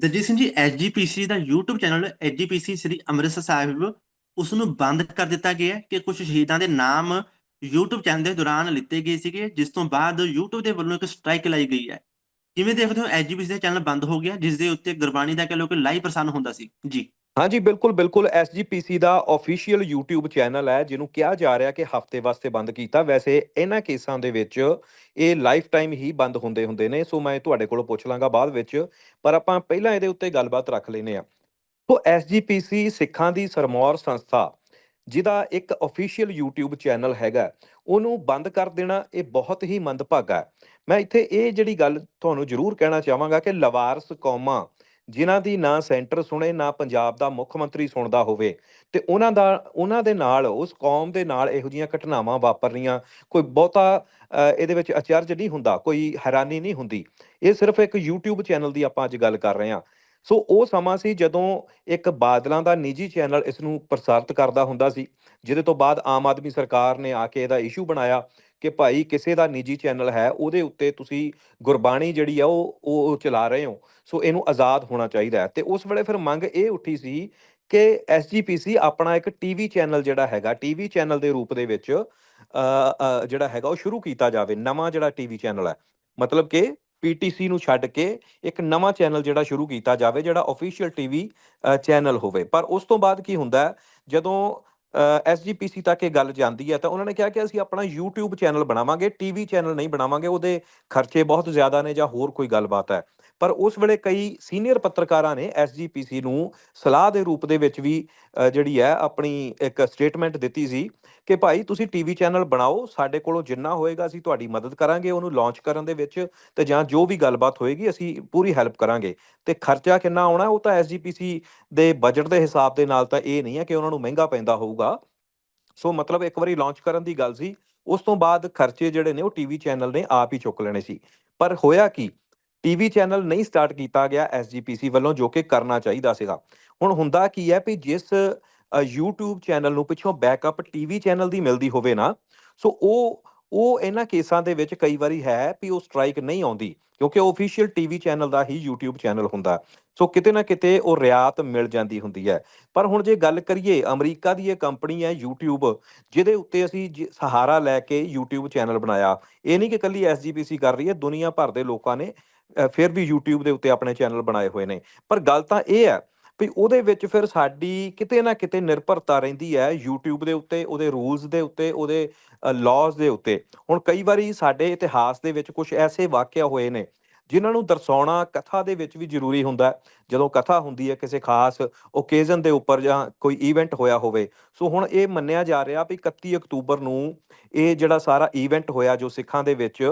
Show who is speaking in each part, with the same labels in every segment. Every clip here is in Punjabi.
Speaker 1: ਦਲਜੀਤ ਸਿੰਘ ਜੀ ਐਸਜੀਪੀਸੀ ਦਾ YouTube channel SGPC Shri Amritsar Sahib ਉਸ ਨੂੰ ਬੰਦ ਕਰ ਦਿੱਤਾ ਗਿਆ ਹੈ ਕਿ ਕੁਝ ਸ਼ਹੀਦਾਂ ਦੇ ਨਾਮ YouTube ਚੈਨਲ ਦੇ ਦੌਰਾਨ ਲਿੱਤੇ ਗਏ ਸੀਗੇ, ਜਿਸ ਤੋਂ ਬਾਅਦ YouTube ਦੇ ਵੱਲੋਂ ਇੱਕ ਸਟ੍ਰਾਈਕ ਲਾਈ ਗਈ ਹੈ। ਕਿਵੇਂ ਦੇਖਦੇ ਹੋ ਐਸਜੀਪੀਸੀ ਦਾ ਚੈਨਲ ਬੰਦ ਹੋ ਗਿਆ, ਜਿਸ ਦੇ ਉੱਤੇ ਗੁਰਬਾਣੀ ਦਾ ਕਹ ਲੋ ਕਿ ਲਾਈਵ ਪ੍ਰਸਾਰਣ ਹੁੰਦਾ ਸੀ? ਜੀ।
Speaker 2: ਹਾਂਜੀ, ਬਿਲਕੁਲ ਬਿਲਕੁਲ। ਐਸਜੀਪੀਸੀ ਦਾ ਅਫੀਸ਼ੀਅਲ YouTube ਚੈਨਲ ਹੈ, ਜਿਹਨੂੰ ਕਿਹਾ ਜਾ ਰਿਹਾ ਕਿ ਹਫ਼ਤੇ ਵਾਸਤੇ ਬੰਦ ਕੀਤਾ। ਵੈਸੇ ਇਹਨਾਂ ਕੇਸਾਂ ਦੇ ਵਿੱਚ ਇਹ ਲਾਈਫ ਟਾਈਮ ਹੀ ਬੰਦ ਹੁੰਦੇ ਹੁੰਦੇ ਨੇ, ਸੋ ਮੈਂ ਤੁਹਾਡੇ ਕੋਲੋਂ ਪੁੱਛ ਲਾਂਗਾ ਬਾਅਦ ਵਿੱਚ। ਪਰ ਆਪਾਂ ਪਹਿਲਾਂ ਇਹਦੇ ਉੱਤੇ ਗੱਲਬਾਤ ਰੱਖ ਲੈਨੇ ਆ ਸੋ ਐਸਜੀਪੀਸੀ ਸਿੱਖਾਂ ਦੀ ਸਰਮੌਰ ਸੰਸਥਾ, ਜਿਹਦਾ ਇੱਕ ਅਫੀਸ਼ੀਅਲ YouTube ਚੈਨਲ ਹੈਗਾ, ਉਹਨੂੰ ਬੰਦ ਕਰ ਦੇਣਾ, ਇਹ ਬਹੁਤ ਹੀ ਮੰਦਭਾਗਾ ਹੈ। ਮੈਂ ਇੱਥੇ ਇਹ ਜਿਹੜੀ ਗੱਲ ਤੁਹਾਨੂੰ ਜ਼ਰੂਰ ਕਹਿਣਾ ਚਾਹਾਂਗਾ ਕਿ ਲਵਾਰਸ ਕੌਮਾਂ ਜਿਨ੍ਹਾਂ ਦੀ ਨਾ ਸੈਂਟਰ ਸੁਣੇ, ਨਾ ਪੰਜਾਬ ਦਾ ਮੁੱਖ ਮੰਤਰੀ ਸੁਣਦਾ ਹੋਵੇ ਤੇ ਉਹਨਾਂ ਦਾ, ਉਹਨਾਂ ਦੇ ਨਾਲ, ਉਸ ਕੌਮ ਦੇ ਨਾਲ ਇਹੋ ਜੀਆਂ ਘਟਨਾਵਾਂ ਵਾਪਰ ਰਹੀਆਂ ਕੋਈ ਬਹੁਤਾ ਇਹਦੇ ਵਿੱਚ ਅਚਰਜ ਨਹੀਂ ਹੁੰਦਾ, ਕੋਈ ਹੈਰਾਨੀ ਨਹੀਂ ਹੁੰਦੀ। ਇਹ ਸਿਰਫ ਇੱਕ YouTube ਚੈਨਲ ਦੀ ਆਪਾਂ ਅੱਜ ਗੱਲ ਕਰ ਰਹੇ ਹਾਂ। ਸੋ ਉਹ ਸਮਾਂ ਸੀ ਜਦੋਂ ਇੱਕ ਬਾਦਲਾਂ ਦਾ ਨਿੱਜੀ ਚੈਨਲ ਇਸ ਨੂੰ ਪ੍ਰਸਾਰਿਤ ਕਰਦਾ ਹੁੰਦਾ ਸੀ, ਜਿਹਦੇ ਤੋਂ ਬਾਅਦ ਆਮ ਆਦਮੀ ਸਰਕਾਰ ਨੇ ਆ ਕੇ ਇਹਦਾ ਇਸ਼ੂ ਬਣਾਇਆ ਕਿ ਭਾਈ ਕਿਸੇ ਦਾ ਨਿੱਜੀ ਚੈਨਲ ਹੈ, ਉਹਦੇ ਉੱਤੇ ਤੁਸੀਂ ਗੁਰਬਾਣੀ ਜਿਹੜੀ ਆ ਉਹ ਉਹ ਚਲਾ ਰਹੇ ਹੋ। ਸੋ ਇਹਨੂੰ ਆਜ਼ਾਦ ਹੋਣਾ ਚਾਹੀਦਾ ਹੈ। ਤੇ ਉਸ ਵੇਲੇ ਫਿਰ ਮੰਗ ਇਹ ਉੱਠੀ ਸੀ ਕਿ ਐਸਜੀਪੀਸੀ ਆਪਣਾ ਇੱਕ ਟੀਵੀ ਚੈਨਲ ਜਿਹੜਾ ਹੈਗਾ ਟੀਵੀ ਚੈਨਲ ਦੇ ਰੂਪ ਦੇ ਵਿੱਚ ਜਿਹੜਾ ਹੈਗਾ ਉਹ ਸ਼ੁਰੂ ਕੀਤਾ ਜਾਵੇ। ਨਵਾਂ ਜਿਹੜਾ ਟੀਵੀ ਚੈਨਲ ਹੈ। ਮਤਲਬ ਕਿ ਪੀਟੀਸੀ ਨੂੰ ਛੱਡ ਕੇ ਇੱਕ ਨਵਾਂ ਚੈਨਲ ਜਿਹੜਾ ਸ਼ੁਰੂ ਕੀਤਾ ਜਾਵੇ, ਜਿਹੜਾ ਅਫੀਸ਼ੀਅਲ ਟੀਵੀ ਚੈਨਲ ਹੋਵੇ। ਪਰ ਉਸ ਤੋਂ ਬਾਅਦ ਕੀ ਹੁੰਦਾ ਜਦੋਂ ਐਸਜੀਪੀਸੀ ਤੱਕ ਇਹ ਗੱਲ ਜਾਂਦੀ ਹੈ, ਤਾਂ ਉਹਨਾਂ ਨੇ ਕਿਹਾ ਕਿ ਅਸੀਂ ਆਪਣਾ YouTube ਚੈਨਲ ਬਣਾਵਾਂਗੇ ਟੀਵੀ ਚੈਨਲ ਨਹੀਂ ਬਣਾਵਾਂਗੇ, ਉਹਦੇ ਖਰਚੇ ਬਹੁਤ ਜ਼ਿਆਦਾ ਨੇ ਜਾਂ ਹੋਰ ਕੋਈ ਗੱਲਬਾਤ ਹੈ। ਪਰ ਉਸ ਵੇਲੇ ਕਈ ਸੀਨੀਅਰ ਪੱਤਰਕਾਰਾਂ ਨੇ ਐਸਜੀਪੀਸੀ ਨੂੰ ਸਲਾਹ ਦੇ ਰੂਪ ਦੇ ਵਿੱਚ ਵੀ ਜਿਹੜੀ ਹੈ, ਆਪਣੀ ਇੱਕ ਸਟੇਟਮੈਂਟ ਦਿੱਤੀ ਸੀ ਕਿ ਭਾਈ ਤੁਸੀਂ ਟੀਵੀ ਚੈਨਲ ਬਣਾਓ, ਸਾਡੇ ਕੋਲੋਂ ਜਿੰਨਾ ਹੋਏਗਾ ਅਸੀਂ ਤੁਹਾਡੀ ਮਦਦ ਕਰਾਂਗੇ ਉਹਨੂੰ ਲਾਂਚ ਕਰਨ ਦੇ ਵਿੱਚ ਤੇ ਜਾਂ ਜੋ ਵੀ ਗੱਲਬਾਤ ਹੋਏਗੀ ਅਸੀਂ ਪੂਰੀ ਹੈਲਪ ਕਰਾਂਗੇ। ਤੇ ਖਰਚਾ ਕਿੰਨਾ ਆਉਣਾ ਉਹ ਤਾਂ ਐਸਜੀਪੀਸੀ ਦੇ ਬਜਟ ਦੇ ਹਿਸਾਬ ਦੇ ਨਾਲ ਤਾਂ ਇਹ ਨਹੀਂ ਹੈ ਕਿ ਉਹਨਾਂ ਨੂੰ ਮਹਿੰਗਾ ਪੈਂਦਾ ਹੋਊਗਾ। ਸੋ ਮਤਲਬ ਇੱਕ ਵਾਰੀ ਲਾਂਚ ਕਰਨ ਦੀ ਗੱਲ ਸੀ, ਉਸ ਤੋਂ ਬਾਅਦ ਖਰਚੇ ਜਿਹੜੇ ਨੇ ਉਹ ਟੀਵੀ ਚੈਨਲ ਨੇ ਆਪ ਹੀ ਚੁੱਕ ਲੈਣੇ ਸੀ। ਪਰ ਹੋਇਆ ਕੀ? ਟੀਵੀ ਚੈਨਲ ਨਹੀਂ ਸਟਾਰਟ ਕੀਤਾ ਗਿਆ ਐਸਜੀਪੀਸੀ ਵੱਲੋਂ ਜੋ ਕਿ ਕਰਨਾ ਚਾਹੀਦਾ ਸੀਗਾ। ਹੁਣ ਹੁੰਦਾ ਕੀ ਹੈ ਵੀ ਜਿਸ ਅ, YouTube ਚੈਨਲ ਨੂੰ ਪਿੱਛੋਂ ਬੈਕਅਪ ਟੀਵੀ ਚੈਨਲ ਦੀ ਮਿਲਦੀ ਹੋਵੇ ਨਾ ਸੋ ਉਹ ਉਹ ਇਹਨਾਂ ਕੇਸਾਂ ਦੇ ਵਿੱਚ ਕਈ ਵਾਰੀ ਹੈ ਵੀ ਉਹ ਸਟ੍ਰਾਈਕ ਨਹੀਂ ਆਉਂਦੀ ਕਿਉਂਕਿ ਉਹ ਅਫੀਸ਼ੀਅਲ ਟੀਵੀ ਚੈਨਲ ਦਾ ਹੀ YouTube ਚੈਨਲ ਹੁੰਦਾ। ਸੋ ਕਿਤੇ ਨਾ ਕਿਤੇ ਉਹ ਰਿਆਤ ਮਿਲ ਜਾਂਦੀ ਹੁੰਦੀ ਹੈ। ਪਰ ਹੁਣ ਜੇ ਗੱਲ ਕਰੀਏ ਅਮਰੀਕਾ ਦੀ ਇਹ ਕੰਪਨੀ ਹੈ YouTube ਜਿਹਦੇ ਉੱਤੇ ਅਸੀਂ ਜ- ਸਹਾਰਾ ਲੈ ਕੇ YouTube ਚੈਨਲ ਬਣਾਇਆ। ਇਹ ਨਹੀਂ ਕਿ ਕੱਲੀ ਐਸਜੀਪੀਸੀ ਕਰ ਰਹੀ ਹੈ ਦੁਨੀਆ ਭਰ ਦੇ ਲੋਕਾਂ ਨੇ ਫਿਰ ਵੀ YouTube ਦੇ ਉੱਤੇ ਆਪਣੇ ਚੈਨਲ ਬਣਾਏ ਹੋਏ ਨੇ। ਪਰ ਗੱਲ ਤਾਂ ਇਹ ਹੈ ਵੀ ਉਹਦੇ ਵਿੱਚ ਫਿਰ ਸਾਡੀ ਕਿਤੇ ਨਾ ਕਿਤੇ ਨਿਰਭਰਤਾ ਰਹਿੰਦੀ ਹੈ YouTube ਦੇ ਉੱਤੇ, ਉਹਦੇ ਰੂਲਸ ਦੇ ਉੱਤੇ, ਉਹਦੇ ਲਾਜ਼ ਦੇ ਉੱਤੇ। ਹੁਣ ਕਈ ਵਾਰੀ ਸਾਡੇ ਇਤਿਹਾਸ ਦੇ ਵਿੱਚ ਕੁਝ ਐਸੇ ਵਾਕਿਆ ਹੋਏ ਨੇ, ਜਿਨ੍ਹਾਂ ਨੂੰ ਦਰਸਾਉਣਾ ਕਥਾ ਦੇ ਵਿੱਚ ਵੀ ਜ਼ਰੂਰੀ ਹੁੰਦਾ ਹੈ। ਜਦੋਂ ਕਥਾ ਹੁੰਦੀ ਹੈ ਕਿਸੇ ਖਾਸ ਓਕੇਜ਼ਨ ਦੇ ਉੱਪਰ ਜਾਂ ਕੋਈ ਇਵੈਂਟ ਹੋਇਆ ਹੋਵੇ, ਸੋ ਹੁਣ ਇਹ ਮੰਨਿਆ ਜਾ ਰਿਹਾ ਵੀ 31 ਅਕਤੂਬਰ ਨੂੰ ਇਹ ਜਿਹੜਾ ਸਾਰਾ ਇਵੈਂਟ ਹੋਇਆ ਜੋ ਸਿੱਖਾਂ ਦੇ ਵਿੱਚ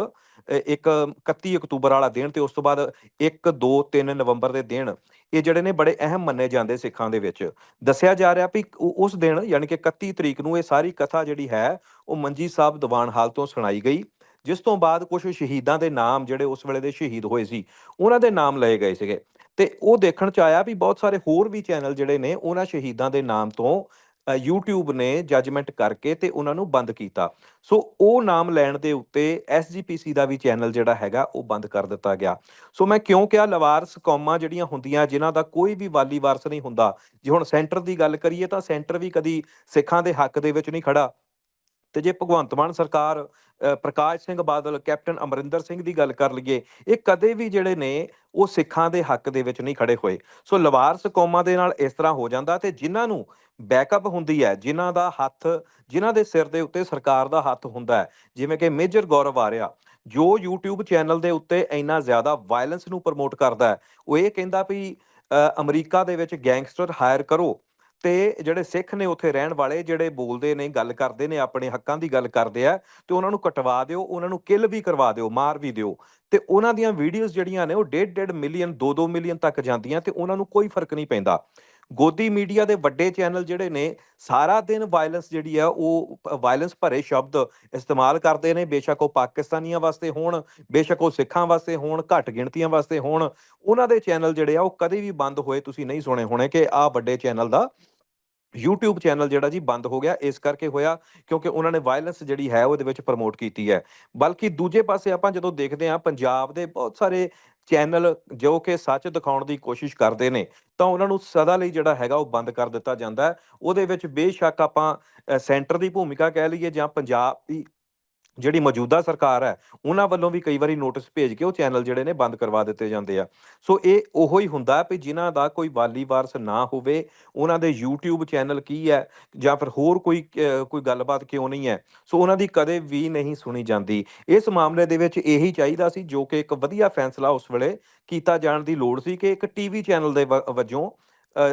Speaker 2: ਇੱਕ 31 ਅਕਤੂਬਰ ਵਾਲਾ ਦਿਨ ਤੇ ਉਸ ਤੋਂ ਬਾਅਦ 1 2 3 ਨਵੰਬਰ ਦੇ ਦਿਨ ਇਹ ਜਿਹੜੇ ਨੇ ਬੜੇ ਅਹਿਮ ਮੰਨੇ ਜਾਂਦੇ ਸਿੱਖਾਂ ਦੇ ਵਿੱਚ। ਦੱਸਿਆ ਜਾ ਰਿਹਾ ਵੀ ਉਸ ਦਿਨ ਯਾਨੀ ਕਿ 31 ਤਰੀਕ ਨੂੰ ਇਹ ਸਾਰੀ ਕਥਾ ਜਿਹੜੀ ਹੈ ਉਹ ਮੰਜੀ ਸਾਹਿਬ ਦੀਵਾਨ ਹਾਲ ਤੋਂ ਸੁਣਾਈ ਗਈ, ਜਿਸ ਤੋਂ ਬਾਅਦ ਕੁਝ ਸ਼ਹੀਦਾਂ ਦੇ ਨਾਮ ਜਿਹੜੇ ਉਸ ਵੇਲੇ ਦੇ ਸ਼ਹੀਦ ਹੋਏ ਸੀ, ਉਹਨਾਂ ਦੇ ਨਾਮ ਲਏ ਗਏ ਸੀਗੇ। ਤੇ ਉਹ ਦੇਖਣ ਚ ਆਇਆ ਵੀ ਬਹੁਤ ਸਾਰੇ ਹੋਰ ਵੀ ਚੈਨਲ ਜਿਹੜੇ ਨੇ ਉਹਨਾਂ ਸ਼ਹੀਦਾਂ ਦੇ ਨਾਮ ਤੋਂ YouTube ਨੇ ਜੱਜਮੈਂਟ ਕਰਕੇ ਤੇ ਉਹਨਾਂ ਨੂੰ ਬੰਦ ਕੀਤਾ। ਸੋ ਉਹ ਨਾਮ ਲੈਣ ਦੇ ਉੱਤੇ SGPC ਦਾ ਵੀ ਚੈਨਲ ਜਿਹੜਾ ਹੈਗਾ, ਉਹ ਬੰਦ ਕਰ ਦਿੱਤਾ ਗਿਆ। ਸੋ ਮੈਂ ਕਿਉਂ ਕਿਹਾ, ਲਵਾਰਸ ਕੌਮਾਂ ਜਿਹੜੀਆਂ ਹੁੰਦੀਆਂ, ਜਿਨ੍ਹਾਂ ਦਾ ਕੋਈ ਵੀ ਵਾਲੀ ਵਾਰਸ ਨਹੀਂ ਹੁੰਦਾ। ਜੇ ਹੁਣ ਸੈਂਟਰ ਦੀ ਗੱਲ ਕਰੀਏ ਤਾਂ ਸੈਂਟਰ ਵੀ ਕਦੀ ਸਿੱਖਾਂ ਦੇ ਹੱਕ ਦੇ ਵਿੱਚ ਨਹੀਂ ਖੜਾ ਤੇ ਜੇ ਭਗਵੰਤ ਮਾਨ ਸਰਕਾਰ ਪ੍ਰਕਾਸ਼ ਸਿੰਘ ਬਾਦਲ, ਕੈਪਟਨ ਅਮਰਿੰਦਰ ਸਿੰਘ ਦੀ ਗੱਲ ਕਰ ਲਈਏ, ਇਹ ਕਦੇ ਵੀ ਜਿਹੜੇ ਨੇ, ਉਹ ਸਿੱਖਾਂ ਦੇ ਹੱਕ ਦੇ ਵਿੱਚ ਨਹੀਂ ਖੜੇ ਹੋਏ। ਸੋ ਲਵਾਰਸ ਕੌਮਾਂ ਦੇ ਨਾਲ ਇਸ ਤਰ੍ਹਾਂ ਹੋ ਜਾਂਦਾ ਤੇ ਜਿਨ੍ਹਾਂ ਨੂੰ ਬੈਕਅਪ ਹੁੰਦੀ ਹੈ, ਜਿਨ੍ਹਾਂ ਦਾ ਹੱਥ, ਜਿਨ੍ਹਾਂ ਦੇ ਸਿਰ ਦੇ ਉੱਤੇ ਸਰਕਾਰ ਦਾ ਹੱਥ ਹੁੰਦਾ ਹੈ, ਜਿਵੇਂ ਕਿ ਮੇਜਰ ਗੌਰਵ ਆਰਿਆ, ਜੋ YouTube ਚੈਨਲ ਦੇ ਉੱਤੇ ਇੰਨਾ ਜ਼ਿਆਦਾ ਵਾਇਲੈਂਸ ਨੂੰ ਪ੍ਰਮੋਟ ਕਰਦਾ ਹੈ, ਉਹ ਇਹ ਕਹਿੰਦਾ ਵੀ ਅਮਰੀਕਾ ਦੇ ਵਿੱਚ ਗੈਂਗਸਟਰ ਹਾਇਰ ਕਰੋ ਤੇ ਜਿਹੜੇ ਸਿੱਖ ਨੇ ਉੱਥੇ ਰਹਿਣ ਵਾਲੇ, ਜਿਹੜੇ ਬੋਲਦੇ ਨੇ, ਗੱਲ ਕਰਦੇ ਨੇ, ਆਪਣੇ ਹੱਕਾਂ ਦੀ ਗੱਲ ਕਰਦੇ ਆ, ਤੇ ਉਹਨਾਂ ਨੂੰ ਕਟਵਾ ਦਿਓ, ਉਹਨਾਂ ਨੂੰ ਕਿਲ ਵੀ ਕਰਵਾ ਦਿਓ, ਮਾਰ ਵੀ ਦਿਓ। ਤੇ ਉਹਨਾਂ ਦੀਆਂ ਵੀਡੀਓਜ਼ ਜਿਹੜੀਆਂ ਨੇ, ਉਹ 1.5 ਮਿਲੀਅਨ 2-2 ਮਿਲੀਅਨ ਤੱਕ ਜਾਂਦੀਆਂ ਤੇ ਉਹਨਾਂ ਨੂੰ ਕੋਈ ਫ਼ਰਕ ਨਹੀਂ ਪੈਂਦਾ। ਗੋਦੀ ਮੀਡੀਆ ਦੇ ਵੱਡੇ ਚੈਨਲ ਜਿਹੜੇ ਨੇ, ਸਾਰਾ ਦਿਨ ਵਾਇਲੈਂਸ ਜਿਹੜੀ ਆ, ਉਹ ਵਾਇਲੈਂਸ ਭਰੇ ਸ਼ਬਦ ਇਸਤੇਮਾਲ ਕਰਦੇ ਨੇ। ਬੇਸ਼ੱਕ ਉਹ ਪਾਕਿਸਤਾਨੀਆਂ ਵਾਸਤੇ ਹੋਣ, ਬੇਸ਼ੱਕ ਉਹ ਸਿੱਖਾਂ ਵਾਸਤੇ ਹੋਣ, ਘੱਟ ਗਿਣਤੀਆਂ ਵਾਸਤੇ ਹੋਣ। ਉਹਨਾਂ ਦੇ ਚੈਨਲ ਜਿਹੜੇ ਆ, ਉਹ ਕਦੇ ਵੀ ਬੰਦ ਹੋਏ, ਤੁਸੀਂ ਨਹੀਂ ਸੁਣੇ ਹੋਣੇ ਕਿ ਆਹ ਵੱਡੇ ਚੈਨਲ ਦਾ YouTube ਚੈਨਲ ਜਿਹੜਾ ਜੀ ਬੰਦ ਹੋ ਗਿਆ, ਇਸ ਕਰਕੇ ਹੋਇਆ ਕਿਉਂਕਿ ਉਹਨਾਂ ਨੇ ਵਾਇਲੈਂਸ ਜਿਹੜੀ ਹੈ ਉਹਦੇ ਵਿੱਚ ਪ੍ਰਮੋਟ ਕੀਤੀ ਹੈ। ਬਲਕਿ ਦੂਜੇ ਪਾਸੇ ਆਪਾਂ ਜਦੋਂ ਦੇਖਦੇ ਹਾਂ, ਪੰਜਾਬ ਦੇ ਬਹੁਤ ਸਾਰੇ ਚੈਨਲ ਜੋ ਕਿ ਸੱਚ ਦਿਖਾਉਣ ਦੀ ਕੋਸ਼ਿਸ਼ ਕਰਦੇ ਨੇ, ਤਾਂ ਉਹਨਾਂ ਨੂੰ ਸਦਾ ਲਈ ਜਿਹੜਾ ਹੈਗਾ ਉਹ ਬੰਦ ਕਰ ਦਿੱਤਾ ਜਾਂਦਾ ਹੈ। ਉਹਦੇ ਵਿੱਚ ਬੇਸ਼ੱਕ ਆਪਾਂ ਸੈਂਟਰ ਦੀ ਭੂਮਿਕਾ ਕਹਿ ਲਈਏ ਜਾਂ ਪੰਜਾਬ ਦੀ ਜਿਹੜੀ ਮੌਜੂਦਾ ਸਰਕਾਰ ਹੈ, ਉਹਨਾਂ ਵੱਲੋਂ ਵੀ ਕਈ ਵਾਰੀ ਨੋਟਿਸ ਭੇਜ ਕੇ ਉਹ ਚੈਨਲ ਜਿਹੜੇ ਨੇ ਬੰਦ ਕਰਵਾ ਦਿੱਤੇ ਜਾਂਦੇ ਆ। ਸੋ ਇਹ ਉਹੋ ਹੀ ਹੁੰਦਾ ਵੀ ਜਿਨ੍ਹਾਂ ਦਾ ਕੋਈ ਵਾਲੀ ਵਾਰਸ ਨਾ ਹੋਵੇ, ਉਹਨਾਂ ਦੇ YouTube ਚੈਨਲ ਕੀ ਹੈ ਜਾਂ ਫਿਰ ਹੋਰ ਕੋਈ ਕੋਈ ਗੱਲਬਾਤ ਕਿਉਂ ਨਹੀਂ ਹੈ? ਸੋ ਉਹਨਾਂ ਦੀ ਕਦੇ ਵੀ ਨਹੀਂ ਸੁਣੀ ਜਾਂਦੀ। ਇਸ ਮਾਮਲੇ ਦੇ ਵਿੱਚ ਇਹੀ ਚਾਹੀਦਾ ਸੀ ਜੋ ਕਿ ਇੱਕ ਵਧੀਆ ਫੈਸਲਾ ਉਸ ਵੇਲੇ ਕੀਤਾ ਜਾਣ ਦੀ ਲੋੜ ਸੀ ਕਿ ਇੱਕ ਟੀਵੀ ਚੈਨਲ ਦੇ ਵ- ਵਜੋਂ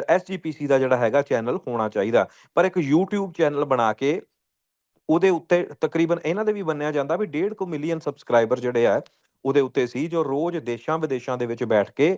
Speaker 2: ਐਸਜੀਪੀਸੀ ਦਾ ਜਿਹੜਾ ਹੈਗਾ ਚੈਨਲ ਹੋਣਾ ਚਾਹੀਦਾ। ਪਰ ਇੱਕ YouTube ਚੈਨਲ ਬਣਾ ਕੇ ਉਹਦੇ ਉੱਤੇ ਤਕਰੀਬਨ ਇਹਨਾਂ ਦੇ ਵੀ ਮੰਨਿਆ ਜਾਂਦਾ ਵੀ 1.5 ਕੁ ਮਿਲੀਅਨ ਸਬਸਕ੍ਰਾਈਬਰ ਜਿਹੜੇ ਆ, ਉਹਦੇ ਉੱਤੇ ਸੀ, ਜੋ ਰੋਜ਼ ਦੇਸ਼ਾਂ ਵਿਦੇਸ਼ਾਂ ਦੇ ਵਿੱਚ ਬੈਠ ਕੇ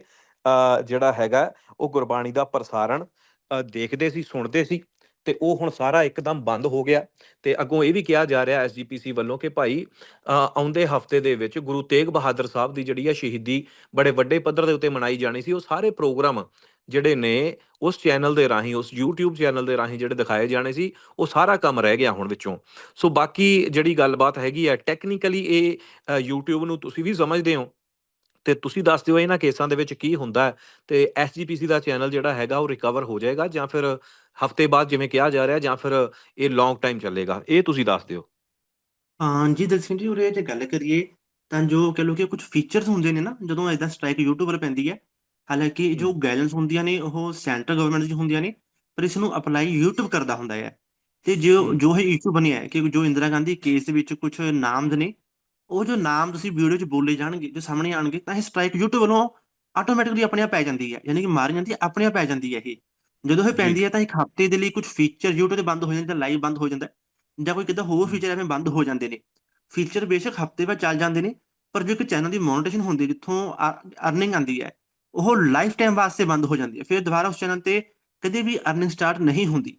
Speaker 2: ਜਿਹੜਾ ਹੈਗਾ, ਉਹ ਗੁਰਬਾਣੀ ਦਾ ਪ੍ਰਸਾਰਣ ਦੇਖਦੇ ਸੀ, ਸੁਣਦੇ ਸੀ ਤੇ ਉਹ ਹੁਣ ਸਾਰਾ ਇੱਕਦਮ ਬੰਦ ਹੋ ਗਿਆ ਤੇ ਅੱਗੋਂ ਇਹ ਵੀ ਕਿਹਾ ਜਾ ਰਿਹਾ ਐਸਜੀਪੀਸੀ ਵੱਲੋਂ ਕਿ ਭਾਈ ਆਉਂਦੇ ਹਫ਼ਤੇ ਦੇ ਵਿੱਚ ਗੁਰੂ ਤੇਗ ਬਹਾਦਰ ਸਾਹਿਬ ਦੀ ਜਿਹੜੀ ਆ ਸ਼ਹੀਦੀ, ਬੜੇ ਵੱਡੇ ਪੱਧਰ ਦੇ ਉੱਤੇ ਮਨਾਈ ਜਾਣੀ ਸੀ, ਉਹ ਸਾਰੇ ਪ੍ਰੋਗਰਾਮ ਜਿਹੜੇ ਨੇ ਉਸ ਚੈਨਲ ਦੇ ਰਾਹੀਂ ਉਸ YouTube ਚੈਨਲ ਦੇ ਰਾਹੀਂ ਜਿਹੜੇ ਦਿਖਾਏ ਜਾਣੇ ਸੀ ਉਹ ਸਾਰਾ ਕੰਮ ਰਹਿ ਗਿਆ ਹੁਣ ਵਿੱਚੋਂ। ਸੋ ਬਾਕੀ ਜਿਹੜੀ ਗੱਲਬਾਤ ਹੈਗੀ ਹੈ ਟੈਕਨੀਕਲੀ ਇਹ ਅ, YouTube ਨੂੰ ਤੁਸੀਂ ਵੀ ਸਮਝਦੇ ਹੋ ਤੇ ਤੁਸੀਂ ਦੱਸ ਦਿਓ ਇਹਨਾਂ ਕੇਸਾਂ ਦੇ ਵਿੱਚ ਕੀ ਹੁੰਦਾ ਹੈ ਤੇ SGPC ਦਾ ਚੈਨਲ ਜਿਹੜਾ ਹੈਗਾ ਉਹ ਰਿਕਵਰ ਹੋ ਜਾਏਗਾ ਜਾਂ ਫਿਰ ਹਫ਼ਤੇ ਬਾਅਦ ਜਿਵੇਂ ਕਿਹਾ ਜਾ ਰਿਹਾ ਜਾਂ ਫਿਰ ਇਹ ਲੌਂਗ ਟਾਈਮ ਚੱਲੇਗਾ ਇਹ ਤੁਸੀਂ ਦੱਸ ਦਿਓ।
Speaker 1: ਹਾਂ ਜੀ ਦਲ ਜੀ ਉਰੇ ਜੇ ਗੱਲ ਕਰੀਏ ਤਾਂ ਜੋ ਕਹ ਲਓ ਕਿ ਕੁਝ ਫੀਚਰਸ ਹੁੰਦੇ ਨੇ ਨਾ ਜਦੋਂ ਇਦਾਂ ਸਟ੍ਰਾਈਕ ਯੂਟਿਊਬਰ ਪੈਂਦੀ ਹੈ ਹਾਲਾਂਕਿ ਜੋ ਗਾਈਡਲਾਈਨਸ ਹੁੰਦੀਆਂ ਨੇ ਉਹ ਸੈਂਟਰ ਗਵਰਨਮੈਂਟ ਦੀ ਹੁੰਦੀਆਂ ਨੇ ਪਰ ਇਸ ਨੂੰ ਅਪਲਾਈ YouTube ਕਰਦਾ ਹੁੰਦਾ ਹੈ ਤੇ ਜੋ। ਜੋ ਇਹ ਇਸ਼ੂ ਬਣਿਆ ਹੈ ਕਿ ਜੋ ਇੰਦਰਾ ਗਾਂਧੀ ਕੇਸ ਦੇ ਵਿੱਚ ਕੁਝ ਨਾਮਜ਼ ਨੇ ਉਹ ਜੋ ਨਾਮ ਤੁਸੀਂ ਵੀਡੀਓ 'ਚ ਬੋਲੇ ਜਾਣਗੇ ਜੋ ਸਾਹਮਣੇ ਆਣਗੇ ਤਾਂ ਇਹ ਸਟ੍ਰਾਈਕ YouTube ਵੱਲੋਂ ਆਟੋਮੈਟਿਕਲੀ ਆਪਣੇ ਆਪ ਪੈ ਜਾਂਦੀ ਹੈ ਯਾਨੀ ਕਿ ਮਾਰੀ ਜਾਂਦੀ ਹੈ ਆਪਣੇ ਆਪ ਪੈ ਜਾਂਦੀ ਹੈ ਇਹ ਜਦੋਂ ਇਹ ਪੈਂਦੀ ਹੈ ਤਾਂ ਇੱਕ ਹਫ਼ਤੇ ਦੇ ਲਈ ਕੁਝ ਫੀਚਰ YouTube ਤੇ ਬੰਦ ਹੋ ਜਾਂਦੇ ਜਾਂ ਲਾਈਵ ਬੰਦ ਹੋ ਜਾਂਦਾ ਜਾਂ ਕੋਈ ਕਿੱਦਾਂ ਹੋਰ। ਫੀਚਰ ਐਵੇਂ ਬੰਦ ਹੋ ਜਾਂਦੇ ਨੇ ਫੀਚਰ ਬੇਸ਼ੱਕ ਹਫ਼ਤੇ ਬਾਅਦ ਚੱਲ ਜਾਂਦੇ ਨੇ ਪਰ ਜੋ ਇੱਕ ਚੈਨਲ ਦੀ ਮੋਨੇਟੇਸ਼ਨ ਹੁੰਦੀ ਜਿੱਥੋਂ ਅਰਨਿੰਗ ਆਂਦੀ ਹੈ ਉਹ ਲਾਈਫ ਟਾਈਮ ਵਾਸਤੇ ਬੰਦ ਹੋ ਜਾਂਦੀ ਹੈ। ਫਿਰ ਦੁਬਾਰਾ ਉਸ ਚੈਨਲ ਤੇ ਕਦੇ ਵੀ ਅਰਨਿੰਗ ਸਟਾਰਟ ਨਹੀਂ ਹੁੰਦੀ।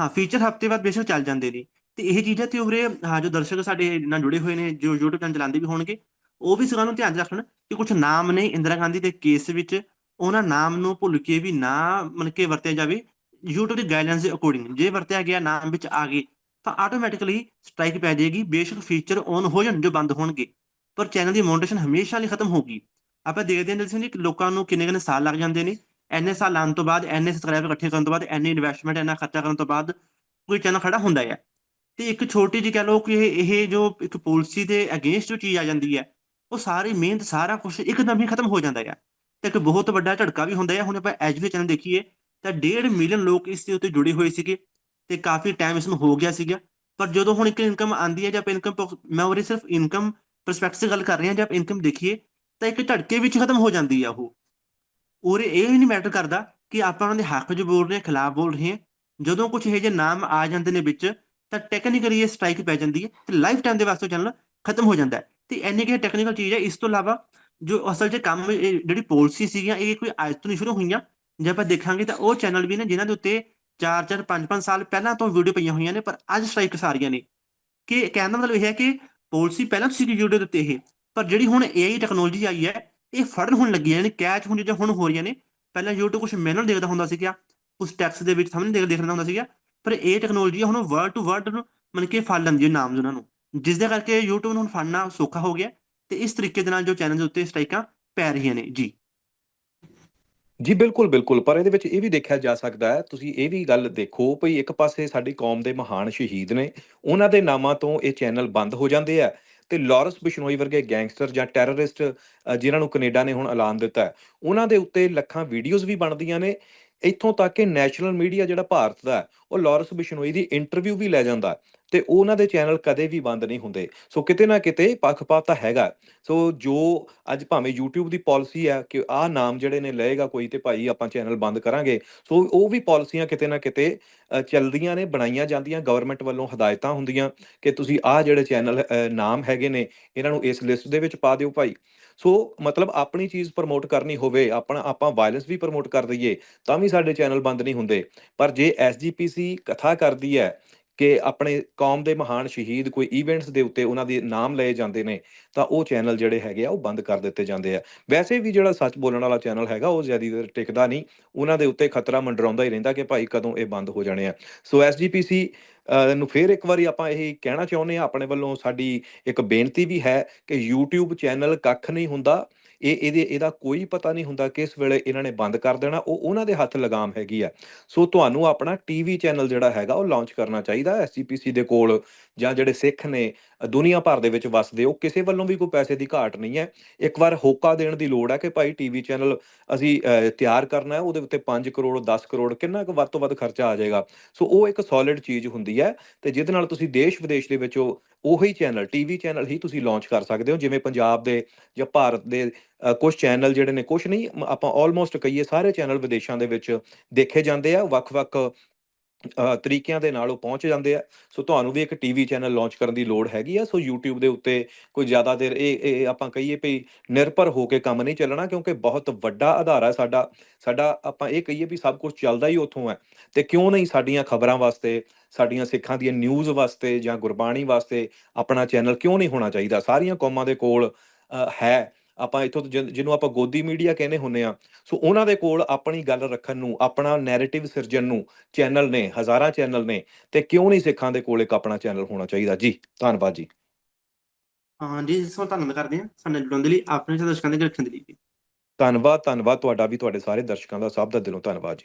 Speaker 1: ਹਾਂ ਫੀਚਰ ਹਫ਼ਤੇ ਬਾਅਦ ਬੇਸ਼ੱਕ ਚੱਲ ਜਾਂਦੇ ਨੇ। ਤੇ ਇਹ ਚੀਜ਼ਾਂ ਤੇ ਉਰੇ, ਹਾਂ, ਜੋ ਦਰਸ਼ਕ ਸਾਡੇ ਨਾਲ ਜੁੜੇ ਹੋਏ ਨੇ, ਜੋ YouTube ਚੈਨਲ ਚਲਾਉਂਦੇ ਵੀ ਹੋਣਗੇ, ਉਹ ਵੀ ਇਸ ਗੱਲ ਨੂੰ ਧਿਆਨ 'ਚ ਰੱਖਣ ਕਿ ਕੁਝ ਨਾਮ ਨੇ ਇੰਦਰਾ ਗਾਂਧੀ ਦੇ ਕੇਸ ਵਿੱਚ ਉਹਨਾਂ ਨਾਮ ਨੂੰ ਭੁੱਲ ਕੇ ਵੀ ਨਾ ਮਨ ਕੇ ਵਰਤਿਆ ਜਾਵੇ। YouTube ਦੀ ਗਾਈਡਲਾਈਨਸ ਦੇ ਅਕੋਰਡਿੰਗ ਜੇ ਵਰਤਿਆ ਗਿਆ, ਨਾਮ ਵਿੱਚ ਆ ਗਏ, ਤਾਂ ਆਟੋਮੈਟਿਕਲੀ ਸਟ੍ਰਾਈਕ ਪੈ ਜਾਏਗੀ। ਬੇਸ਼ੱਕ ਫੀਚਰ ਔਨ ਹੋ ਜਾਣ, ਜੋ ਬੰਦ ਹੋਣਗੇ। ਪਰ ਚੈਨਲ ਦੀ ਮੋਨੇਟੇਸ਼ਨ ਹਮੇਸ਼ਾ ਲਈ ਖਤਮ ਹੋਗੀ ਆਪਾਂ ਦੇਖਦੇ ਹਾਂ ਦਿਲਸਨ ਜੀ ਕਿ ਲੋਕਾਂ ਨੂੰ ਕਿੰਨੇ ਕਿੰਨੇ ਸਾਲ ਲੱਗ ਜਾਂਦੇ ਨੇ ਐਨੇ ਸਾਲ ਲਾਉਣ ਤੋਂ ਬਾਅਦ ਐਨੇ ਸਬਸਕ੍ਰਾਈਬਰ ਇਕੱਠੇ ਕਰਨ ਤੋਂ ਬਾਅਦ ਐਨੀ ਇਨਵੈਸਟਮੈਂਟ ਐਨਾ ਖਰਚਾ ਕਰਨ ਤੋਂ ਬਾਅਦ ਕੋਈ ਚੈਨਲ ਖੜਾ ਹੁੰਦਾ ਹੈ ਤੇ ਇੱਕ ਛੋਟੀ ਜਿਹੀ ਕਹਿ ਲਓ ਕਿ ਇਹ ਜੋ ਇੱਕ ਪਾਲਿਸੀ ਦੇ ਅਗੇਂਸਟ ਜੋ ਚੀਜ਼ ਆ ਜਾਂਦੀ ਹੈ ਉਹ ਸਾਰੀ ਮਿਹਨਤ, ਸਾਰਾ ਕੁਝ ਇੱਕਦਮ ਹੀ ਖਤਮ ਹੋ ਜਾਂਦਾ ਹੈ ਤੇ ਇੱਕ ਬਹੁਤ ਵੱਡਾ ਝਟਕਾ ਵੀ ਹੁੰਦਾ ਹੈ ਹੁਣ ਆਪਾਂ ਐਚਵੀ ਚੈਨਲ ਦੇਖੀਏ, ਤਾਂ 1.5 ਮਿਲੀਅਨ ਲੋਕ ਇਸ ਦੇ ਉੱਤੇ ਜੁੜੇ ਹੋਏ ਸੀਗੇ ਤੇ ਕਾਫੀ ਟਾਈਮ ਇਸ ਨੂੰ ਹੋ ਗਿਆ ਸੀਗਾ। ਪਰ ਜਦੋਂ ਹੁਣ ਇੱਕ ਇਨਕਮ ਆਂਦੀ ਹੈ ਜਾਂ ਇਨਕਮ ਮੈਂ ਉਰੇ ਸਿਰਫ ਇਨਕਮ ਪਰਸਪੈਕਟਿਵ ਗੱਲ ਕਰ ਰਹੇ ਹਾਂ ਜੇ ਆਪਾਂ ਇਨਕਮ ਦੇਖੀਏ ਤਾਂ ਇੱਕ ਝਟਕੇ ਵਿੱਚ ਖਤਮ ਹੋ ਜਾਂਦੀ ਆ ਉਹ। ਉਰੇ ਇਹ ਵੀ ਨਹੀਂ ਮੈਟਰ ਕਰਦਾ ਕਿ ਆਪਾਂ ਉਹਨਾਂ ਦੇ ਹੱਕ 'ਚ ਬੋਲ ਰਹੇ ਹਾਂ, ਖਿਲਾਫ ਬੋਲ ਰਹੇ ਹਾਂ। ਜਦੋਂ ਕੁਝ ਇਹੋ ਜਿਹੇ ਨਾਮ ਆ ਜਾਂਦੇ ਨੇ ਵਿੱਚ, ਤਾਂ ਟੈਕਨੀਕਲੀ ਇਹ ਸਟ੍ਰਾਈਕ ਪੈ ਜਾਂਦੀ ਹੈ ਤੇ ਲਾਈਫ ਟਾਈਮ ਦੇ ਵਾਸਤੇ ਚੈਨਲ ਖਤਮ ਹੋ ਜਾਂਦਾ ਹੈ। ਤੇ ਐਨੀ ਕਿ ਟੈਕਨੀਕਲ ਚੀਜ਼ ਹੈ, ਇਸ ਤੋਂ ਇਲਾਵਾ ਜੋ ਅਸਲ 'ਚ ਕੰਮ ਇਹ ਜਿਹੜੀ ਪਾਲਿਸੀ ਸੀਗੀਆਂ, ਇਹ ਕੋਈ ਅੱਜ ਤੋਂ ਨਹੀਂ ਸ਼ੁਰੂ ਹੋਈਆਂ। ਜੇ ਆਪਾਂ ਦੇਖਾਂਗੇ ਤਾਂ ਉਹ ਚੈਨਲ ਵੀ ਨੇ ਜਿਨ੍ਹਾਂ ਦੇ ਉੱਤੇ 4-4 5-5 ਸਾਲ ਪਹਿਲਾਂ ਤੋਂ ਵੀਡੀਓ ਪਈਆਂ ਹੋਈਆਂ ਨੇ, ਪਰ ਅੱਜ ਸਟਰਾਈਕਸ ਆ ਰਹੀਆਂ ਨੇ। ਕਿ ਕਹਿਣ ਦਾ ਮਤਲਬ ਇਹ ਹੈ ਕਿ ਪਾਲਿਸੀ ਪਹਿਲਾਂ ਤੋਂ ਸੀਗੀ ਵੀਡੀਓ ਦੇ ਉੱਤੇ ਇਹ। ਪਰ ਜਿਹੜੀ ਹੁਣ AI ਟੈਕਨੋਲੋਜੀ ਆਈ ਹੈ, ਇਹ ਫੜਨ ਹੋਣ ਲੱਗੀ ਹੈ ਯਾਨੀ ਕੈਚ ਹੁਣ ਚੀਜ਼ਾਂ ਹੁਣ ਹੋ ਰਹੀਆਂ ਨੇ। ਪਹਿਲਾਂ YouTube ਕੁਝ ਮੈਨੂਅਲ ਦੇਖਦਾ ਹੁੰਦਾ ਸੀਗਾ ਉਸ ਟੈਕਸਟ ਦੇ ਵਿੱਚ ਸਾਹਮਣੇ ਦੇਖ ਦੇਖਦਾ ਹੁੰਦਾ ਸੀਗਾ, ਪਰ ਇਹ ਟੈਕਨੋਲੋਜੀ ਹੁਣ ਵਰਡ ਟੂ ਵਰਡ ਮਨ ਕੇ ਫੜ ਲੈਂਦੀ ਹੈ ਨਾਮ ਉਹਨਾਂ ਨੂੰ। ਜਿਸ ਦੇ ਕਰਕੇ YouTube ਨੂੰ ਹੁਣ ਫੜਨਾ ਸੌਖਾ ਹੋ ਗਿਆ ਤੇ ਇਸ ਤਰੀਕੇ ਦੇ ਨਾਲ ਜੋ ਚੈਨਲ ਦੇ ਉੱਤੇ ਸਟ੍ਰਾਈਕਾਂ ਪੈ ਰਹੀਆਂ ਨੇ। ਜੀ।
Speaker 2: ਜੀ, ਬਿਲਕੁਲ ਬਿਲਕੁਲ। ਪਰ ਇਹਦੇ ਵਿੱਚ ਇਹ ਵੀ ਦੇਖਿਆ ਜਾ ਸਕਦਾ ਹੈ, ਤੁਸੀਂ ਇਹ ਵੀ ਗੱਲ ਦੇਖੋ ਭਈ ਇੱਕ ਪਾਸੇ ਸਾਡੀ ਕੌਮ ਦੇ ਮਹਾਨ ਸ਼ਹੀਦ ਨੇ, ਉਹਨਾਂ ਦੇ ਨਾਮਾਂ ਤੋਂ ਇਹ ਚੈਨਲ ਬੰਦ ਹੋ ਜਾਂਦੇ ਆ। ਤੇ ਲਾਰੈਂਸ ਬਿਸ਼ਨੋਈ ਵਰਗੇ ਗੈਂਗਸਟਰ ਜਾਂ ਟੈਰਰਿਸਟ ਅ, ਜਿਨ੍ਹਾਂ ਨੂੰ ਕੈਨੇਡਾ ਨੇ ਹੁਣ ਐਲਾਨ ਦਿੱਤਾ ਹੈ, ਉਹਨਾਂ ਦੇ ਉੱਤੇ ਲੱਖਾਂ ਵੀਡੀਓਜ਼ ਵੀ ਬਣਦੀਆਂ ਨੇ। ਇੱਥੋਂ ਤੱਕ ਕਿ ਨੈਸ਼ਨਲ ਮੀਡੀਆ ਜਿਹੜਾ ਭਾਰਤ ਦਾ ਉਹ ਲਾਰੈਂਸ ਬਿਸ਼ਨੋਈ ਦੀ ਇੰਟਰਵਿਊ ਵੀ ਲੈ ਜਾਂਦਾ ਤੇ ਉਹਨਾਂ ਦੇ ਚੈਨਲ ਕਦੇ ਵੀ ਬੰਦ ਨਹੀਂ ਹੁੰਦੇ। ਸੋ ਕਿਤੇ ਨਾ ਕਿਤੇ ਪੱਖਪਾਤ ਤਾਂ ਹੈਗਾ। ਸੋ ਜੋ ਅੱਜ ਭਾਵੇਂ YouTube ਦੀ ਪਾਲਿਸੀ ਹੈ ਕਿ ਆਹ ਨਾਮ ਜਿਹੜੇ ਨੇ ਲਏਗਾ ਕੋਈ ਤੇ ਭਾਈ ਆਪਾਂ ਚੈਨਲ ਬੰਦ ਕਰਾਂਗੇ। ਸੋ ਉਹ ਵੀ ਪਾਲਿਸੀਆਂ ਕਿਤੇ ਨਾ ਕਿਤੇ ਚੱਲਦੀਆਂ ਨੇ, ਬਣਾਈਆਂ ਜਾਂਦੀਆਂ ਗਵਰਨਮੈਂਟ ਵੱਲੋਂ ਹਦਾਇਤਾਂ ਹੁੰਦੀਆਂ ਕਿ ਤੁਸੀਂ ਆਹ ਜਿਹੜੇ ਚੈਨਲ ਨਾਮ ਹੈਗੇ ਨੇ, ਇਹਨਾਂ ਨੂੰ ਇਸ ਲਿਸਟ ਦੇ ਵਿੱਚ ਪਾ ਦਿਓ ਭਾਈ। ਸੋ ਮਤਲਬ ਆਪਣੀ ਚੀਜ਼ ਪ੍ਰਮੋਟ ਕਰਨੀ ਹੋਵੇ, ਆਪਣਾ, ਆਪਾਂ ਵਾਇਲੈਂਸ ਵੀ ਪ੍ਰਮੋਟ ਕਰ ਦਈਏ, ਤਾਂ ਵੀ ਸਾਡੇ ਚੈਨਲ ਬੰਦ ਨਹੀਂ ਹੁੰਦੇ। ਪਰ ਜੇ ਐਸਜੀਪੀਸੀ ਕਥਾ ਕਰਦੀ ਹੈ ਕਿ ਆਪਣੇ ਕੌਮ ਦੇ ਮਹਾਨ ਸ਼ਹੀਦ ਕੋਈ ਇਵੈਂਟਸ ਦੇ ਉੱਤੇ ਉਹਨਾਂ ਦੇ ਨਾਮ ਲਏ ਜਾਂਦੇ ਨੇ, ਤਾਂ ਉਹ ਚੈਨਲ ਜਿਹੜੇ ਹੈਗੇ ਆ, ਉਹ ਬੰਦ ਕਰ ਦਿੱਤੇ ਜਾਂਦੇ ਆ। ਵੈਸੇ ਵੀ ਜਿਹੜਾ ਸੱਚ ਬੋਲਣ ਵਾਲਾ ਚੈਨਲ ਹੈਗਾ, ਉਹ ਜ਼ਿਆਦਾ ਦੇਰ ਟਿਕਦਾ ਨਹੀਂ। ਉਹਨਾਂ ਦੇ ਉੱਤੇ ਖਤਰਾ ਮੰਡਰਾਉਂਦਾ ਹੀ ਰਹਿੰਦਾ ਕਿ ਭਾਈ ਕਦੋਂ ਇਹ ਬੰਦ ਹੋ ਜਾਣੇ ਆ। ਸੋ ਐਸਜੀਪੀਸੀ ਨੂੰ ਫੇਰ ਇੱਕ ਵਾਰੀ ਆਪਾਂ ਇਹ ਕਹਿਣਾ ਚਾਹੁੰਦੇ ਆ ਆਪਣੇ ਵੱਲੋਂ ਸਾਡੀ ਇੱਕ ਬੇਨਤੀ ਵੀ ਹੈ ਕਿ YouTube ਚੈਨਲ ਕੱਖ ਨਹੀਂ ਹੁੰਦਾ। ਇਹ ਇਹਦੇ, ਇਹਦਾ ਕੋਈ ਪਤਾ ਨਹੀਂ ਹੁੰਦਾ ਕਿਸ ਵੇਲੇ ਇਹਨਾਂ ਨੇ ਬੰਦ ਕਰ ਦੇਣਾ, ਉਹ ਉਹਨਾਂ ਦੇ ਹੱਥ ਲਗਾਮ ਹੈਗੀ ਆ। ਸੋ ਤੁਹਾਨੂੰ ਆਪਣਾ ਟੀਵੀ ਚੈਨਲ ਜਿਹੜਾ ਹੈਗਾ, ਉਹ ਲਾਂਚ ਕਰਨਾ ਚਾਹੀਦਾ ਐਸਜੀਪੀਸੀ ਦੇ ਕੋਲ। ਜਾਂ ਜਿਹੜੇ ਸਿੱਖ ਨੇ ਅ, ਦੁਨੀਆ ਭਰ ਦੇ ਵਿੱਚ ਵਸਦੇ ਉਹ ਕਿਸੇ ਵੱਲੋਂ ਵੀ ਕੋਈ ਪੈਸੇ ਦੀ ਘਾਟ ਨਹੀਂ ਹੈ। ਇੱਕ ਵਾਰ ਹੋਕਾ ਦੇਣ ਦੀ ਲੋੜ ਹੈ ਕਿ ਭਾਈ ਟੀਵੀ ਚੈਨਲ ਅਸੀਂ ਤਿਆਰ ਕਰਨਾ ਹੈ ਉਹਦੇ ਉੱਤੇ 5 ਕਰੋੜ 10 ਕਰੋੜ ਕਿੰਨਾ ਕੁ ਵੱਧ ਤੋਂ ਵੱਧ ਖਰਚਾ ਆ ਜਾਏਗਾ। ਸੋ ਉਹ ਇੱਕ ਸੋਲਿਡ ਚੀਜ਼ ਹੁੰਦੀ ਹੈ ਤੇ ਜਿਹਦੇ ਨਾਲ ਤੁਸੀਂ ਦੇਸ਼ ਵਿਦੇਸ਼ ਦੇ ਵਿੱਚ ਉਹੀ ਚੈਨਲ ਟੀਵੀ ਚੈਨਲ ਹੀ ਤੁਸੀਂ ਲਾਂਚ ਕਰ ਸਕਦੇ ਹੋ। ਜਿਵੇਂ ਪੰਜਾਬ ਦੇ ਜਾਂ ਭਾਰਤ ਦੇ ਕੁਝ ਚੈਨਲ ਜਿਹੜੇ ਨੇ ਕੁਝ ਨਹੀਂ ਆਪਾਂ ਆਲਮੋਸਟ ਕਹੀਏ ਸਾਰੇ ਚੈਨਲ ਵਿਦੇਸ਼ਾਂ ਦੇ ਵਿੱਚ ਦੇਖੇ ਜਾਂਦੇ ਆ। ਵੱਖ-ਵੱਖ ਤਰੀਕਿਆਂ ਦੇ ਨਾਲ ਉਹ ਪਹੁੰਚ ਜਾਂਦੇ ਆ। ਸੋ ਤੁਹਾਨੂੰ ਵੀ ਇੱਕ ਟੀਵੀ ਚੈਨਲ ਲਾਂਚ ਕਰਨ ਦੀ ਲੋੜ ਹੈਗੀ ਆ। ਸੋ YouTube ਦੇ ਉੱਤੇ ਕੋਈ ਜ਼ਿਆਦਾ ਦੇਰ ਇਹ ਇਹ ਆਪਾਂ ਕਹੀਏ ਵੀ ਨਿਰਭਰ ਹੋ ਕੇ ਕੰਮ ਨਹੀਂ ਚੱਲਣਾ ਕਿਉਂਕਿ ਬਹੁਤ ਵੱਡਾ ਆਧਾਰ ਹੈ ਸਾਡਾ। ਸਾਡਾ ਆਪਾਂ ਇਹ ਕਹੀਏ ਵੀ ਸਭ ਕੁਝ ਚੱਲਦਾ ਹੀ ਉੱਥੋਂ ਹੈ ਤੇ ਕਿਉਂ ਨਹੀਂ ਸਾਡੀਆਂ ਖਬਰਾਂ ਵਾਸਤੇ, ਸਾਡੀਆਂ ਸਿੱਖਾਂ ਦੀਆਂ ਨਿਊਜ਼ ਵਾਸਤੇ ਜਾਂ ਗੁਰਬਾਣੀ ਵਾਸਤੇ ਆਪਣਾ ਚੈਨਲ ਕਿਉਂ ਨਹੀਂ ਹੋਣਾ ਚਾਹੀਦਾ? ਸਾਰੀਆਂ ਕੌਮਾਂ ਦੇ ਕੋਲ ਹੈ। ਆਪਾਂ ਇਥੋਂ ਜਿਹਨੂੰ ਆਪਾਂ ਗੋਦੀ ਮੀਡੀਆ ਕਹਿੰਦੇ ਹੁੰਨੇ ਆ ਸੋ ਉਹਨਾਂ ਦੇ ਕੋਲ ਆਪਣੀ ਗੱਲ ਰੱਖਣ ਨੂੰ ਆਪਣਾ ਨੈਰੇਟਿਵ ਸਿਰਜਣ ਨੂੰ ਚੈਨਲ ਨੇ ਹਜ਼ਾਰਾਂ ਚੈਨਲ ਨੇ ਤੇ ਕਿਉਂ ਨਹੀਂ ਸਿੱਖਾਂ ਦੇ ਕੋਲ ਇੱਕ ਆਪਣਾ ਚੈਨਲ ਹੋਣਾ ਚਾਹੀਦਾ? ਜੀ ਧੰਨਵਾਦ ਜੀ।
Speaker 1: ਹਾਂ ਜੀ ਸੋ ਧੰਨਵਾਦ ਕਰਦੇ ਹਾਂ ਸਾਡੇ ਜੁੜਨ ਦੇ ਲਈ ਆਪਣੇ ਦਰਸ਼ਕਾਂ ਦੇ ਰੱਖਣ ਦੇ ਲਈ
Speaker 2: ਧੰਨਵਾਦ ਧੰਨਵਾਦ ਤੁਹਾਡਾ ਵੀ ਤੁਹਾਡੇ ਸਾਰੇ ਦਰਸ਼ਕਾਂ ਦਾ ਸਭ ਦਾ ਦਿਲੋਂ ਧੰਨਵਾਦ ਜੀ।